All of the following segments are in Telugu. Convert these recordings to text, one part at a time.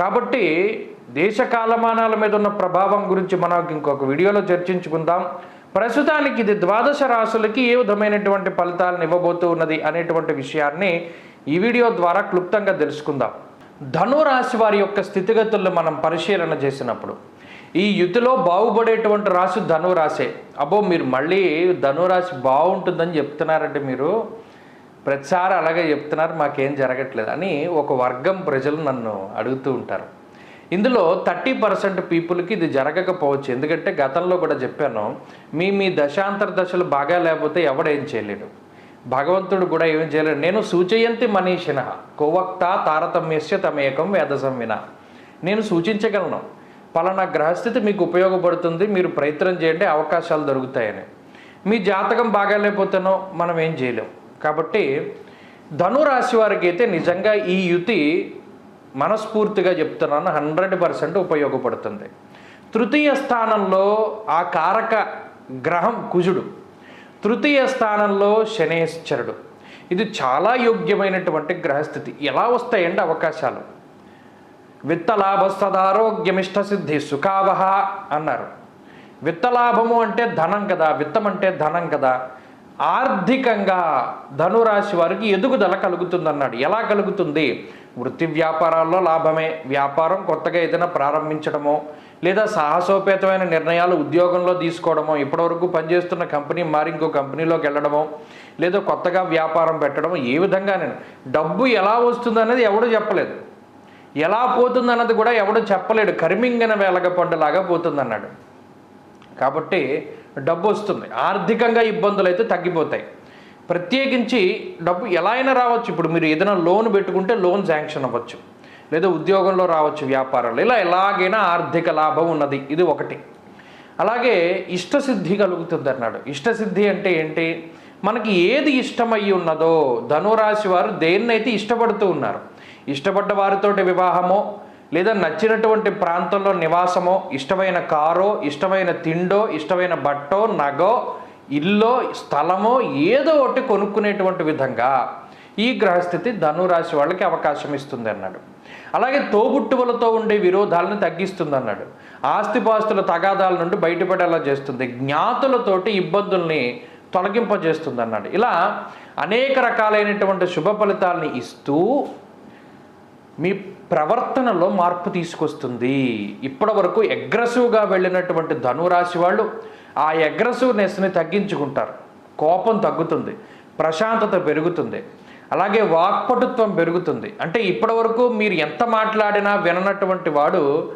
కాబట్టి దేశ కాలమానాల మీద ఉన్న ప్రభావం గురించి మనం ఇంకొక వీడియోలో చర్చించుకుందాం. ప్రస్తుతానికి ఇది ద్వాదశ రాశులకి ఏ విధమైనటువంటి ఫలితాలను ఇవ్వబోతూ ఉన్నది అనేటువంటి విషయాన్ని ఈ వీడియో ద్వారా క్లుప్తంగా తెలుసుకుందాం. ధనురాశి వారి యొక్క స్థితిగతులను మనం పరిశీలన చేసినప్పుడు ఈ యుతిలో బాగుపడేటువంటి రాశి ధనురాశే అబ్బో మీరు మళ్ళీ ధనురాశి బాగుంటుందని చెప్తున్నారంటే మీరు. ప్రతిసారి అలాగే చెప్తున్నారు మాకేం జరగట్లేదు అని ఒక వర్గం ప్రజలు నన్ను అడుగుతూ ఉంటారు. ఇందులో థర్టీ పర్సెంట్ పీపుల్కి ఇది జరగకపోవచ్చు. ఎందుకంటే గతంలో కూడా చెప్పాను మీ మీ దశాంతర దశలు బాగా లేకపోతే ఎవడేం చేయలేడు. భగవంతుడు కూడా ఏం చేయలేడు. నేను సూచయంతి మనీషిన కోవక్త తారతమ్యస్య తమేకం వేదసం విన నేను సూచించగలను పలానా గ్రహస్థితి మీకు ఉపయోగపడుతుంది మీరు ప్రయత్నం చేయండి అవకాశాలు దొరుకుతాయని. మీ జాతకం బాగాలేకపోతేనో మనం ఏం చేయలేం. కాబట్టి ధనురాశి వారికి అయితే నిజంగా ఈ యుతి మనస్ఫూర్తిగా చెప్తున్నాను హండ్రెడ్ పర్సెంట్ ఉపయోగపడుతుంది. తృతీయ స్థానంలో ఆ కారక గ్రహం కుజుడు. తృతీయ స్థానంలో శనేశ్వరుడు. ఇది చాలా యోగ్యమైనటువంటి గ్రహస్థితి. ఎలా వస్తాయండి అవకాశాలు? విత్తలాభస్తదారోగ్యమిష్ట సిద్ధి సుఖావహ అన్నారు. విత్తలాభము అంటే ధనం కదా విత్తం అంటే ధనం కదా. ఆర్థికంగా ధనురాశి వారికి ఎదుగుదల కలుగుతుందన్నాడు. ఎలా కలుగుతుంది? వృత్తి వ్యాపారాల్లో లాభమే. వ్యాపారం కొత్తగా ఏదైనా ప్రారంభించడమో లేదా సాహసోపేతమైన నిర్ణయాలు ఉద్యోగంలో తీసుకోవడమో ఇప్పటివరకు పనిచేస్తున్న కంపెనీ మారి ఇంకో కంపెనీలోకి వెళ్ళడమో లేదా కొత్తగా వ్యాపారం పెట్టడమో ఏ విధంగా నేను డబ్బు ఎలా వస్తుందనేది ఎవడు చెప్పలేదు. ఎలా పోతుందన్నది కూడా ఎవడు చెప్పలేడు. కరిమింగన వేలగ పండులాగా పోతుందన్నాడు. కాబట్టి డబ్బు వస్తుంది. ఆర్థికంగా ఇబ్బందులు అయితే తగ్గిపోతాయి. ప్రత్యేకించి డబ్బు ఎలా అయినా రావచ్చు. ఇప్పుడు మీరు ఏదైనా లోన్ పెట్టుకుంటే లోన్ శాంక్షన్ అవ్వచ్చు. లేదా ఉద్యోగంలో రావచ్చు వ్యాపారాలు. ఇలా ఎలాగైనా ఆర్థిక లాభం ఉన్నది. ఇది ఒకటి. అలాగే ఇష్టసిద్ధి కలుగుతుంది అన్నాడు. ఇష్టసిద్ధి అంటే ఏంటి? మనకి ఏది ఇష్టమై ఉన్నదో ధనురాశి వారు దేన్నైతే ఇష్టపడుతూ ఉన్నారు. ఇష్టపడ్డ వారితోటి వివాహమో లేదా నచ్చినటువంటి ప్రాంతంలో నివాసమో ఇష్టమైన కారో ఇష్టమైన తిండో ఇష్టమైన బట్టో నగో ఇల్లో స్థలమో ఏదో ఒకటి కొనుక్కునేటువంటి విధంగా ఈ గ్రహస్థితి ధనురాశి వాళ్ళకి అవకాశం ఇస్తుంది అన్నాడు అలాగే తోబుట్టువులతో ఉండే విరోధాలను తగ్గిస్తుంది అన్నాడు ఆస్తిపాస్తుల తగాదాల నుండి బయటపడేలా చేస్తుంది. జ్ఞాతులతోటి ఇబ్బందుల్ని తొలగింపజేస్తుంది అన్నాడు ఇలా అనేక రకాలైనటువంటి శుభ ఫలితాలని ఇస్తూ మీ ప్రవర్తనలో మార్పు తీసుకొస్తుంది. ఇప్పటి వరకు అగ్రెసివ్గా వెళ్ళినటువంటి ధనురాశి వాళ్ళు ఆ అగ్రెసివ్నెస్ని తగ్గించుకుంటారు. కోపం తగ్గుతుంది. ప్రశాంతత పెరుగుతుంది. అలాగే వాక్పటుత్వం పెరుగుతుంది. అంటే ఇప్పటి వరకు మీరు ఎంత మాట్లాడినా విననటువంటి వాడు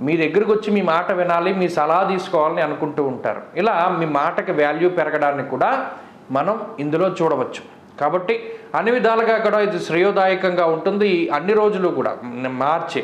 మీ దగ్గరకు వచ్చి మీ మాట వినాలి మీ సలహా తీసుకోవాలని అనుకుంటూ ఉంటారు. ఇలా మీ మాటకి వాల్యూ పెరగడాన్ని కూడా మనం ఇందులో చూడవచ్చు. కాబట్టి అన్ని విధాలుగా కూడా ఇది శ్రేయోదాయకంగా ఉంటుంది. ఈ అన్ని రోజులు కూడా మార్చి